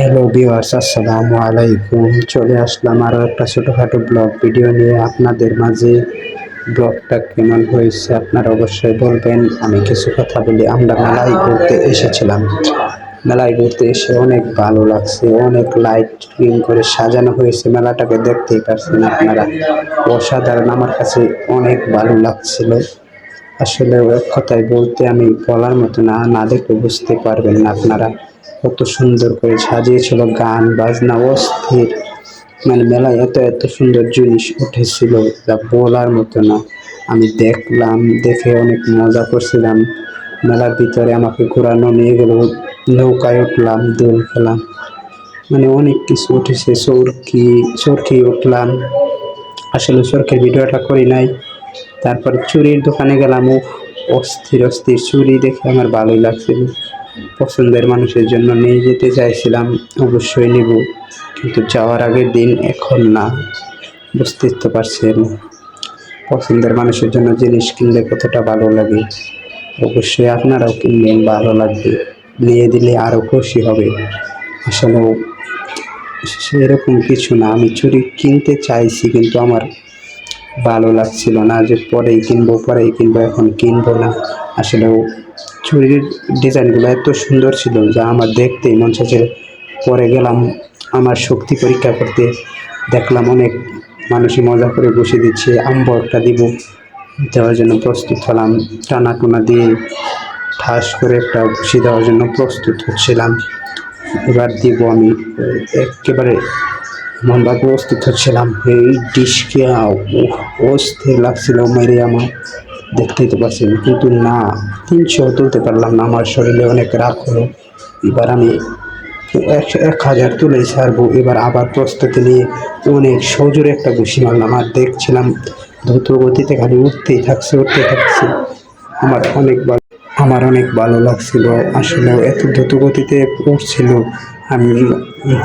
Hello viewers আসসালামু আলাইকুম চলে আসলাম আরও একটা ছোটোখাটো ব্লগ ভিডিও নিয়ে। আপনাদের মাঝে ব্লগটা কেমন হয়েছে আপনারা অবশ্যই বলবেন। আমি কিছু কথা বলি। আমরা মেলায় ঘুরতে এসেছিলাম। মেলায় ঘুরতে এসে অনেক ভালো লাগছে। অনেক লাইট করে সাজানো হয়েছে। মেলাটাকে দেখতেই পারছেন আপনারা। অসাধারণ। আমার কাছে অনেক ভালো লাগছিল। আসলে এক কথায় বলতে আমি বলার মতো না। না দেখলে বুঝতে পারবেন না আপনারা। কত সুন্দর করে সাজিয়েছিল গান, বাজনা, অস্থির। মানে মেলায় এত এত সুন্দর জিনিস উঠেছিল, যা বলার মতো না। আমি দেখলাম, দেখে অনেক মজা করছিলাম। মেলার ভিতরে আমাকে ঘোরানো নিয়ে গেল, নৌকায় উঠলাম, দোল খেলাম। মানে অনেক কিছু উঠেছে, চরকি চরকি উঠলাম। আসলে চরকির ভিডিওটা করি নাই। তারপর চুরির দোকানে গেলাম অস্থির অস্থির। চুরি দেখে আমার ভালোই লাগছিল। পছন্দের মানুষের জন্য নিয়ে যেতে চাইছিলাম, অবশ্যই নেব। কিন্তু যাওয়ার আগের দিন এখন না, বুঝতেই তো পারছেন। পছন্দের মানুষের জন্য জিনিস কিনলে কতটা ভালো লাগে? অবশ্যই আপনারাও কিনবেন, ভালো লাগবে। নিয়ে দিলে আরও খুশি হবে। আসলে সেরকম কিছু না, আমি চুরি কিনতে চাইছি, কিন্তু আমার ভালো লাগছিল না যে পরেই কিনবো পরেই কিনবো, এখন কিনবো না। আসলেও চুরির ডিজাইনগুলো এত সুন্দর ছিল যা আমার দেখতেই মন চাইছে, পরে গেলাম আমার শক্তি পরীক্ষা করতে। দেখলাম অনেক মানুষই মজা করে বসে দিচ্ছে আম্বরটা দিব। দেওয়ার জন্য প্রস্তুত হলাম, টানা টোনা দিয়ে ঠাস করে একটা ঘুষি দেওয়ার জন্য প্রস্তুত হচ্ছিলাম। এবার দিব আমি, একেবারে মনটা প্রস্তুত হচ্ছিলাম। এই ডিশকে অস্থির লাগছিল মেরে আমার। দেখতেই তো পারছেন কিন্তু না তিনশো তুলতে পারলাম না, আমার শরীরে অনেক রাগ হলো। এবার আমি একশো এক হাজার তুলে ছাড়বো, এবার আবার প্রস্তুতি নিয়ে অনেক সজোরে একটা ঘুষি মারলাম, আর দেখছিলাম দ্রুত গতিতে খালি উঠতেই থাকছে উঠতে থাকছে। আমার অনেক ভালো আমার অনেক ভালো লাগছিল। আসলে এত দ্রুত গতিতে উঠছিল। আমি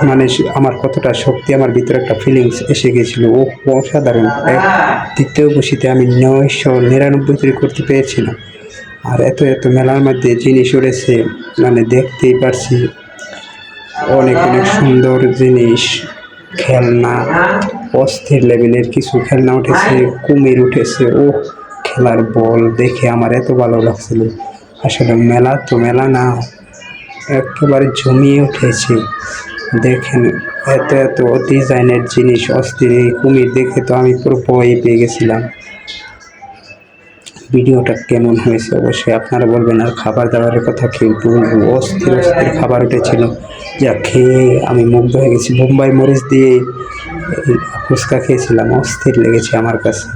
মানে আমার কতটা শক্তি, আমার ভিতরে একটা ফিলিংস এসে গেছিল। ও অসাধারণ। দ্বিতীয় বসিতে আমি নয়শো নিরানব্বই তৈরি করতে পেরেছিলাম। আর এত এত মেলার মধ্যে জিনিস উড়েছে মানে দেখতেই পারছি অনেক অনেক সুন্দর জিনিস। খেলনা, অস্থির লেভেলের কিছু খেলনা উঠেছে, কুমির উঠেছে। ও খেলার বল দেখে আমার এত ভালো লাগছিল। আসলে মেলা তো মেলা না, একেবারে জমিয়ে উঠেছে। দেখেন, এত এত ডিজাইনের জিনিস, অস্থির এই কুমির দেখে তো আমি পুরো ভয় পেয়ে গেছিলাম। ভিডিওটা কেমন হয়েছে অবশ্যই আপনারা বলবেন, আর খাবার দাবারের কথা কেউ বলব? অস্থির অস্থির খাবার উঠেছিল। যা খেয়ে আমি মুগ্ধ হয়ে গেছি। বোম্বাই মরিচ দিয়ে ফুচকা খেয়েছিলাম, অস্থির লেগেছে আমার কাছে।